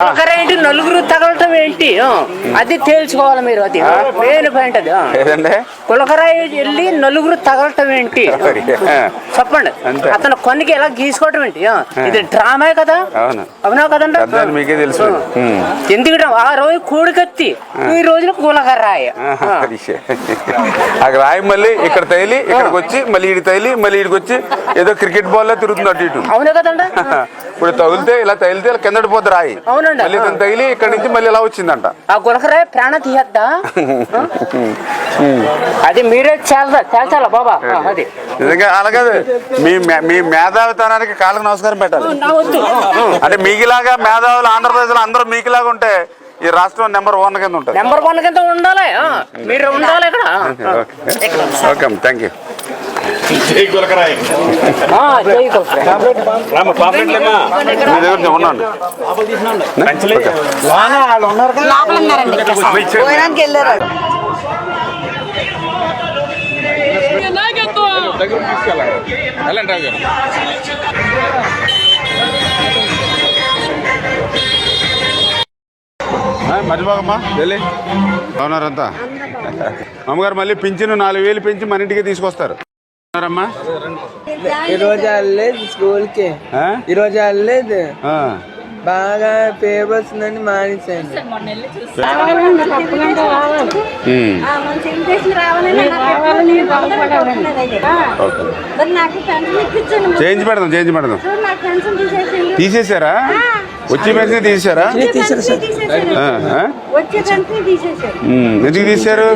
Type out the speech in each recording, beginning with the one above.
ఒకరేంటి నలుగురు తగలటం ఏంటి అది తేల్చుకోవాలి మీరు అది మెయిన్ పాయింట్ అది కులకరాయి వెళ్ళి నలుగురు తగలటం ఏంటి. చెప్పండి అంతే. అతను కొన్నికి ఎలా గీసుకోవటం ఏంటి ఇది డ్రామా కదా అవును. అవునా కదండి మీకే తెలుసు. ఆ. ఉమ్. ఎందుకు డ్రామా? ఆ రోజు కూడికత్తి ఈ రోజున కులకరాయి. అక్కడ రాయి మళ్ళీ ఇక్కడ తైలి ఇక్కడికి వచ్చి మళ్ళీ ఇడి తైలి మళ్ళీ ఇడికి వచ్చి ఏదో క్రికెట్ బాల్ లా తిరుగుతుంది అటు ఇటు అవునా కదండి ఇప్పుడు తగిలితే ఇలా తగిలితే ఇలా కిందటి పోద్ది రాయి అవునండి. మళ్ళీ తగిలి ఇక్కడ నుంచి మళ్ళీ ఇలా వచ్చిందంట. ఆ గులకరాయి ప్రాణ తీయద్దా? అది మీరే చాలా చాలా బాబా. అది. నిజంగా అలాగే మీ మే- మేధావితనానికి కాళ్ళకు నమస్కారం పెట్టాలి. అంటే మీకులాగా మేధావులు ఆంధ్రప్రదేశ్లో అందరూ మీకులాగా ఉంటే ఈ రాష్ట్రం నెంబర్ వన్ కింద ఉంటుంది. నెంబర్ వన్ కింద ఉండాలి. ఆ, మీరు ఉండాలి ఇక్కడ. ఓకే. థ్యాంక్ యూ జై గులకరాయ్ మర్చిపోకమ్మా వెళ్ళి అవునారంతా అమ్మగారు మళ్ళీ పింఛను నాలుగు వేలు పెంచి మన ఇంటికి తీసుకొస్తారు. అవునారమ్మా? ఈ రోజు వెళ్ళలేదు స్కూల్కి ఆ? ఈ రోజు వెళ్ళలేదు ఆ. బాగా పేరు వస్తుందని ఇప్పించండి. చేంజ్ పెడదాం చేంజ్ పెడదాం. చూడు వచ్చి తీసేసాడు ఉమ్. ఎందుకు తీశారు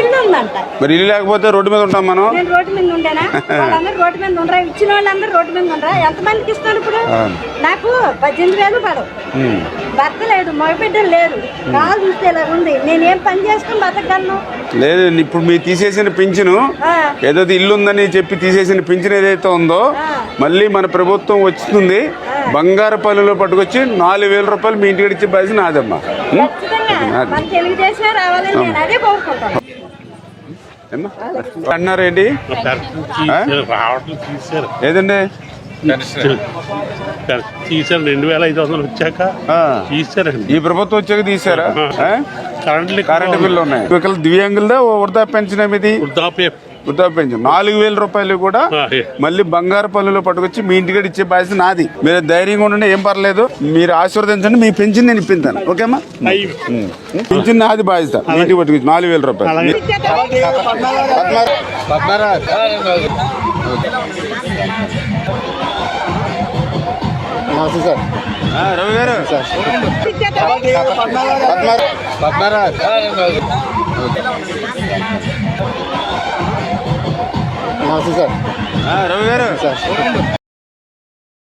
ఇల్లు ఉందంట మరి ఇల్లు లేకపోతే రోడ్డు మీద ఉంటాం మనం? రోడ్డు మీద ఉండేనా? వాళ్ళందరూ రోడ్డు మీద ఉండరా? ఇచ్చిన వాళ్ళందరూ రోడ్డు మీద ఉండరా? ఎంతమందికి ఇస్తాను ఇప్పుడు. నాకు పద్దెనిమిది వేలు పడవు. భర్త లేడు మగబిడ్డలు లేరు. కాలు చూస్తే ఇలా ఉంది. నేనేం పని చేసుకుని బతకగలను? లేదు ఇప్పుడు మీరు తీసేసిన పింఛను ఆ. ఏదో ఇల్లు ఉందని చెప్పి తీసేసిన పింఛన్ ఏదైతే ఉందో మళ్ళీ మన ప్రభుత్వం వచ్చింది బంగారు పల్లెలో పట్టుకొచ్చి నాలుగు వేల రూపాయలు మీ ఇంటికి ఇచ్చే బాధ్యత నాదమ్మా. ఉం? ఖచ్చితంగా నాది. మన తెలుగుదేశం రావాలని నేను అదే కోరుకుంటాను ఏమ్మా? అన్నారు ఏంటి? ఆ? రావట్లేదు తీసారు. ఏదండి? తీసారు. రెండు వేల ఐదు వందలు వచ్చాక ఆ. తీసారండి. ఈ ప్రభుత్వం వచ్చాక తీసారా? ఆ? కరెంట్ కరెంటు బిల్లు ఉన్నాయి. దివ్యాంగులదా వృద్ధా పెన్షన్ ఏమిది? వృద్ధాప్య వృద్ధా పెన్షన్ నాలుగు వేల రూపాయలు కూడా. మళ్ళీ బంగారు పనులు పట్టుకొచ్చి మీ ఇంటికి ఇచ్చే బాధ్యత నాది. మీరు ధైర్యంగా ఉండండి ఏం పర్లేదు. మీరు ఆశీర్వదించండి మీ పెన్షన్ నేను ఇప్పించాను. ఓకేమా. పెన్షన్ నాది బాధ్యత. మీ ఇంటికి పట్టుకొచ్చి నాలుగు వేల రూపాయలు. పద్మారాజ్ ఆ, రవి గారు. పద్మా- పద్మారాజ్ ఆ, రవి గారు.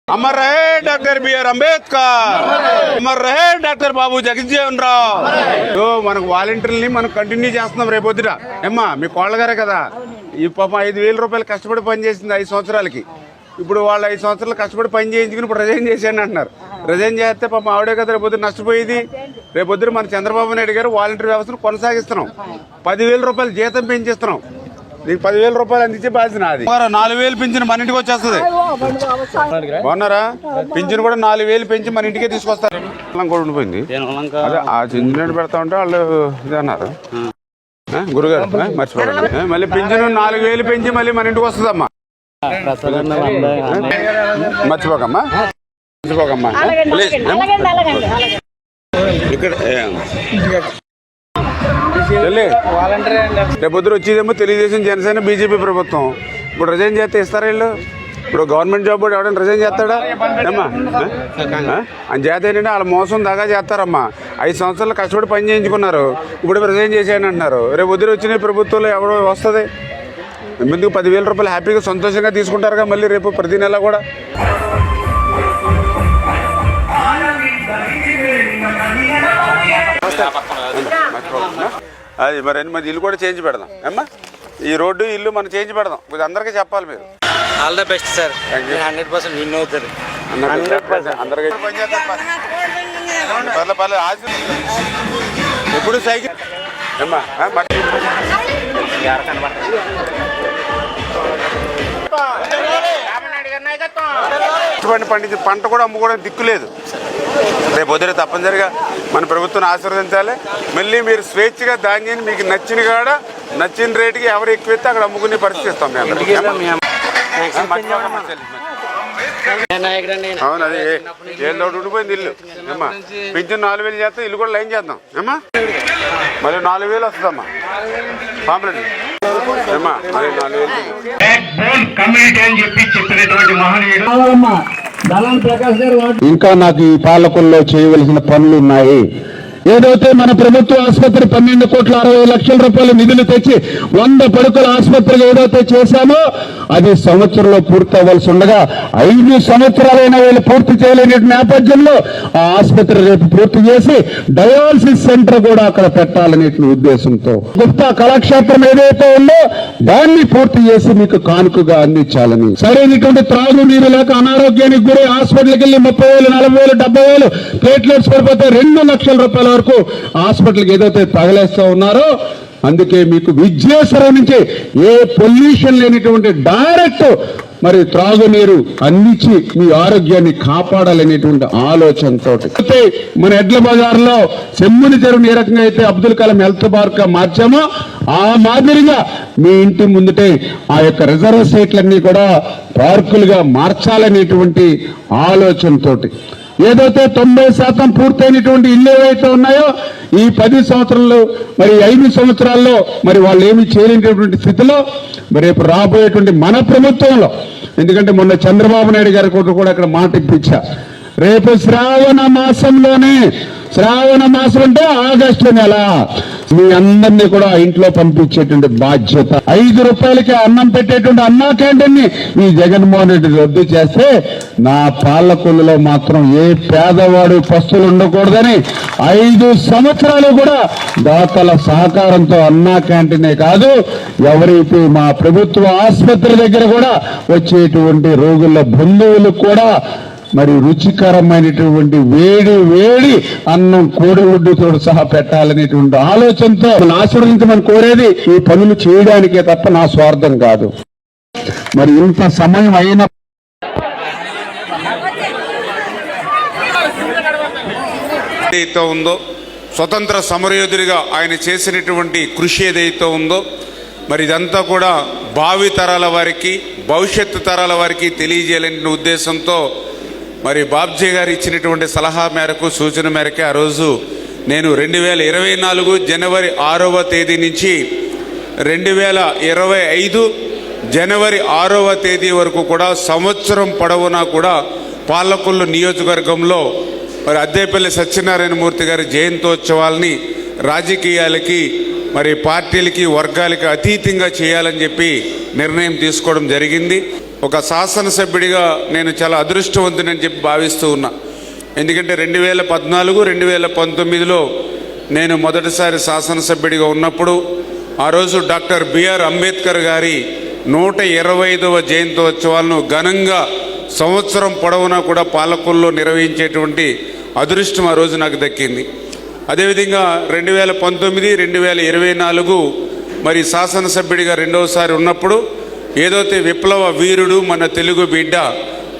అమర్ రహే డాక్టర్ బిఆర్ అంబేద్కర్. అమర్ రహే డాక్టర్ బాబు జగజ్జీవన్ రావు. మనకు వాలంటీర్ని మనం కంటిన్యూ చేస్తున్నాం రేపొద్దుట ఏమ్మా మీ కోళ్ళ గారే కదా. ఈ పాపం ఐదు వేల రూపాయలు కష్టపడి పని చేసింది ఐదు సంవత్సరాలకి. ఇప్పుడు వాళ్ళు ఐదు సంవత్సరాలు కష్టపడి పని చేయించుకుని ఇప్పుడు రిజైన్ చేసేయండి అంటున్నారు. రిజైన్ చేస్తే పాపం ఆవిడే కదా రేపొద్దు నష్టపోయేది. రేపొద్దు మన చంద్రబాబు నాయుడు గారు వాలంటీర్ వ్యవస్థను కొనసాగిస్తున్నాం. పదివేల రూపాయలు జీతం పెంచిస్తున్నాం. నీకు పదివేల రూపాయలు అందించే బాధ్యత నాది. నాలుగు వేలు పెంచిన మన ఇంటికి వచ్చేస్తుంది. బాగున్నారా పింఛన్ కూడా నాలుగు వేలు పెంచి మన ఇంటికే తీసుకొస్తారు. కూడా ఉండిపోయింది. అదే ఆ చింజనీడు పెడతా ఉంటే వాళ్ళు ఇది అన్నారు. ఆ, గురుగారు ఆ, మళ్ళీ పింఛను నాలుగు వేలు పెంచి మళ్ళీ మన ఇంటికి వస్తుందమ్మా. మర్చిపోకమ్మా. మర్చిపోకమ్మా. ఇక్కడ రేపు పొద్దున వచ్చేదేమో తెలుగుదేశం జనసేన బీజేపీ ప్రభుత్వం. ఇప్పుడు రిజైన్ చేస్తే ఇస్తారా వీళ్ళు? ఇప్పుడు గవర్నమెంట్ జాబ్ కూడా ఎవడైనా రిజైన్ చేస్తాడా? ఏమ్మా? ఆ? అని చేత ఏంటంటే వాళ్ళ మోసం దాకా చేస్తారమ్మా. ఐదు సంవత్సరాలు కష్టపడి పని చేయించుకున్నారు. ఇప్పుడు రిజైన్ చేసేయని అంటున్నారు. రేపు పొద్దున వచ్చిన ప్రభుత్వంలో ఎవడో వస్తుంది? ఎందుకు పదివేల రూపాయలు హ్యాపీగా సంతోషంగా తీసుకుంటారుగా మళ్ళీ రేపు ప్రతి నెల కూడా? అది మరి మరి ఇల్లు కూడా చేంజ్ పెడదాం. అమ్మా ఈ రోడ్డు ఇల్లు మనం చేంజ్ పెడదాం. కొంచెం అందరికీ చెప్పాలి మీరు. All the best sir. Hundred percent win అవుతారు. అందరికీ పర్లేదు. పర్లేదు. ఆశ- ఎప్పుడు సైకిల్? అమ్మా కష్టపడి పండించిన పంట కూడా అమ్ముకోవడానికి దిక్కు లేదు. రేపు పొద్దున తప్పనిసరిగా మన ప్రభుత్వం ఆశీర్వదించాలి. మళ్ళీ మీరు స్వేచ్ఛగా ధాన్యాన్ని మీకు నచ్చిన కాడ నచ్చిన రేటుకి ఎవరు ఎక్కువ ఇస్తే అక్కడ అమ్ముకునే పరిస్థితి ఇస్తాం మీ అందరికీ. అవును అది ఏళ్ళ ఉండిపోయింది ఇల్లు. ఏమ్మా పింఛన్ నాలుగు వేలు చేస్తాం ఇల్లు కూడా లైన్ చేద్దాం. ఏమ్మా? మరి నాలుగు వేలు వస్తుందమ్మా. పాంప్లెట్ ఇంకా నాకు ఈ పాలకుల్లో చేయవలసిన పనులు ఉన్నాయి. ఏదైతే మన ప్రభుత్వ ఆసుపత్రి పన్నెండు కోట్ల అరవై లక్షల రూపాయలు నిధులు తెచ్చి వంద పడుకల ఆసుపత్రిగా ఏదైతే చేశామో అది సంవత్సరంలో పూర్తి అవ్వాల్సి ఉండగా ఐదు సంవత్సరాలైన వీళ్ళు పూర్తి చేయలేని నేపథ్యంలో ఆ ఆసుపత్రి రేపు పూర్తి చేసి డయాలసిస్ సెంటర్ కూడా అక్కడ పెట్టాలనే ఉద్దేశంతో. గుప్తా కళాక్షేత్రం ఏదైతే ఉందో దాన్ని పూర్తి చేసి మీకు కానుకగా అందించాలని. సరైనటువంటి త్రాగునీరు లేక అనారోగ్యానికి గురి హాస్పిటల్కి వెళ్ళి ముప్పై వేలు నలభై వేలు డెబ్బై వేలు ప్లేట్లెట్స్ పడిపోతే రెండు లక్షల రూపాయలు వరకు హాస్పిటల్కి ఏదైతే తగలేస్తూ ఉన్నారో అందుకే మీకు విద్యేశ్వరం నుంచి ఏ పొల్యూషన్ లేనిటువంటి డైరెక్ట్ మరి త్రాగునీరు అందించి మీ ఆరోగ్యాన్ని కాపాడాలనేటువంటి ఆలోచనతో మన ఎడ్ల బజార్లో సెమ్ముని చెరువుని ఏ రకంగా అయితే అబ్దుల్ కలాం హెల్త్ పార్క్గా మార్చామో ఆ మాదిరిగా మీ ఇంటి ముందుటే ఆ యొక్క రిజర్వ్ సీట్లన్నీ కూడా పార్కులుగా మార్చాలనేటువంటి ఆలోచనతోటి. ఏదైతే తొంభై శాతం పూర్తయినటువంటి ఇల్లు ఏవైతే ఉన్నాయో ఈ పది సంవత్సరాలు మరి ఐదు సంవత్సరాల్లో మరి వాళ్ళు ఏమి చేయలేనటువంటి స్థితిలో మరి రేపు రాబోయేటువంటి మన ప్రభుత్వంలో ఎందుకంటే మొన్న చంద్రబాబు నాయుడు గారి కూడా అక్కడ మాట ఇప్పించా రేపు శ్రావణ మాసంలోనే శ్రావణ మాసం అంటే ఆగస్టు నెల మీ అందరినీ కూడా ఇంట్లో పంపించేటువంటి బాధ్యత. ఐదు రూపాయలకి అన్నం పెట్టేటువంటి అన్నా క్యాంటీన్ని ఈ జగన్మోహన్ రెడ్డి రద్దు చేస్తే నా పాలకులలో మాత్రం ఏ పేదవాడు పస్తులు ఉండకూడదని ఐదు సంవత్సరాలు కూడా దాతల సహకారంతో అన్నా క్యాంటీనే కాదు ఎవరైతే మా ప్రభుత్వ ఆసుపత్రి దగ్గర కూడా వచ్చేటువంటి రోగుల బంధువులు కూడా మరి రుచికరమైనటువంటి వేడి వేడి అన్నం కోడిగుడ్డుతో సహా పెట్టాలనేటువంటి ఆలోచనతో నన్ను ఆశీర్వదించమని కోరేది ఈ పనులు చేయడానికే తప్ప నా స్వార్థం కాదు. మరి ఇంత సమయం అయిన ఏదైతే ఉందో స్వతంత్ర సమరయోధుడిగా ఆయన చేసినటువంటి కృషి ఏదైతే ఉందో మరి ఇదంతా కూడా భావి తరాల వారికి భవిష్యత్తు తరాల వారికి తెలియజేయాలనే ఉద్దేశంతో మరి బాబ్జీ గారు ఇచ్చినటువంటి సలహా మేరకు సూచన మేరకే ఆ రోజు నేను రెండు వేల ఇరవై నాలుగు జనవరి ఆరవ తేదీ నుంచి రెండు వేల ఇరవై ఐదు జనవరి ఆరవ తేదీ వరకు కూడా సంవత్సరం పొడవునా కూడా పాలకొల్లు నియోజకవర్గంలో మరి అద్దేపల్లి సత్యనారాయణ మూర్తి గారి జయంతోత్సవాల్ని రాజకీయాలకి మరి పార్టీలకి వర్గాలకి అతీతంగా చేయాలని చెప్పి నిర్ణయం తీసుకోవడం జరిగింది. ఒక శాసనసభ్యుడిగా నేను చాలా అదృష్టవంతునని చెప్పి భావిస్తూ ఉన్నా. ఎందుకంటే రెండు వేల పద్నాలుగు రెండు వేల పంతొమ్మిదిలో నేను మొదటిసారి శాసనసభ్యుడిగా ఉన్నప్పుడు ఆ రోజు డాక్టర్ బిఆర్ అంబేద్కర్ గారి నూట ఇరవై ఐదవ జయంతోత్సవాలను ఘనంగా సంవత్సరం పొడవునా కూడా పాలకుల్లో నిర్వహించేటువంటి అదృష్టం ఆ రోజు నాకు దక్కింది. అదేవిధంగా రెండు వేల పంతొమ్మిది రెండు వేల ఇరవై నాలుగు మరి శాసనసభ్యుడిగా రెండవసారి ఉన్నప్పుడు ఏదైతే విప్లవ వీరుడు మన తెలుగు బిడ్డ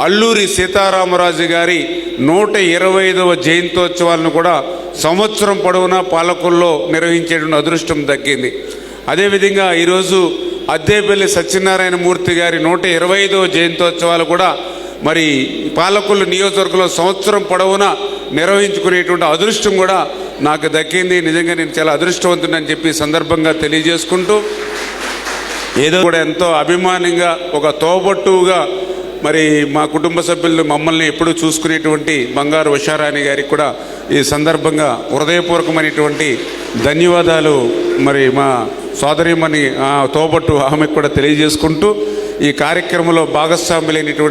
అల్లూరి సీతారామరాజు గారి నూట ఇరవై ఐదవ జయంతోత్సవాలను కూడా సంవత్సరం పొడవునా పాలకుల్లో నిర్వహించేటువంటి అదృష్టం దక్కింది. అదేవిధంగా ఈరోజు అద్దేపల్లి సత్యనారాయణ మూర్తి గారి నూట ఇరవై ఐదవ జయంతోత్సవాలు కూడా మరి పాలకులు నియోజకవర్గంలో సంవత్సరం పొడవునా నిర్వహించుకునేటువంటి అదృష్టం కూడా నాకు దక్కింది. నిజంగా నేను చాలా అదృష్టవంతుడని చెప్పి సందర్భంగా తెలియజేసుకుంటూ ఏదో కూడా ఎంతో అభిమానంగా ఒక తోబట్టువుగా మరి మా కుటుంబ సభ్యులు మమ్మల్ని ఎప్పుడూ చూసుకునేటువంటి బంగారు ఉషారాణి గారికి కూడా ఈ సందర్భంగా హృదయపూర్వకమైనటువంటి ధన్యవాదాలు మరి మా సోదరిమణి తోబట్టు ఆమెకు కూడా తెలియజేసుకుంటూ ఈ కార్యక్రమంలో భాగస్వాములైనటువంటి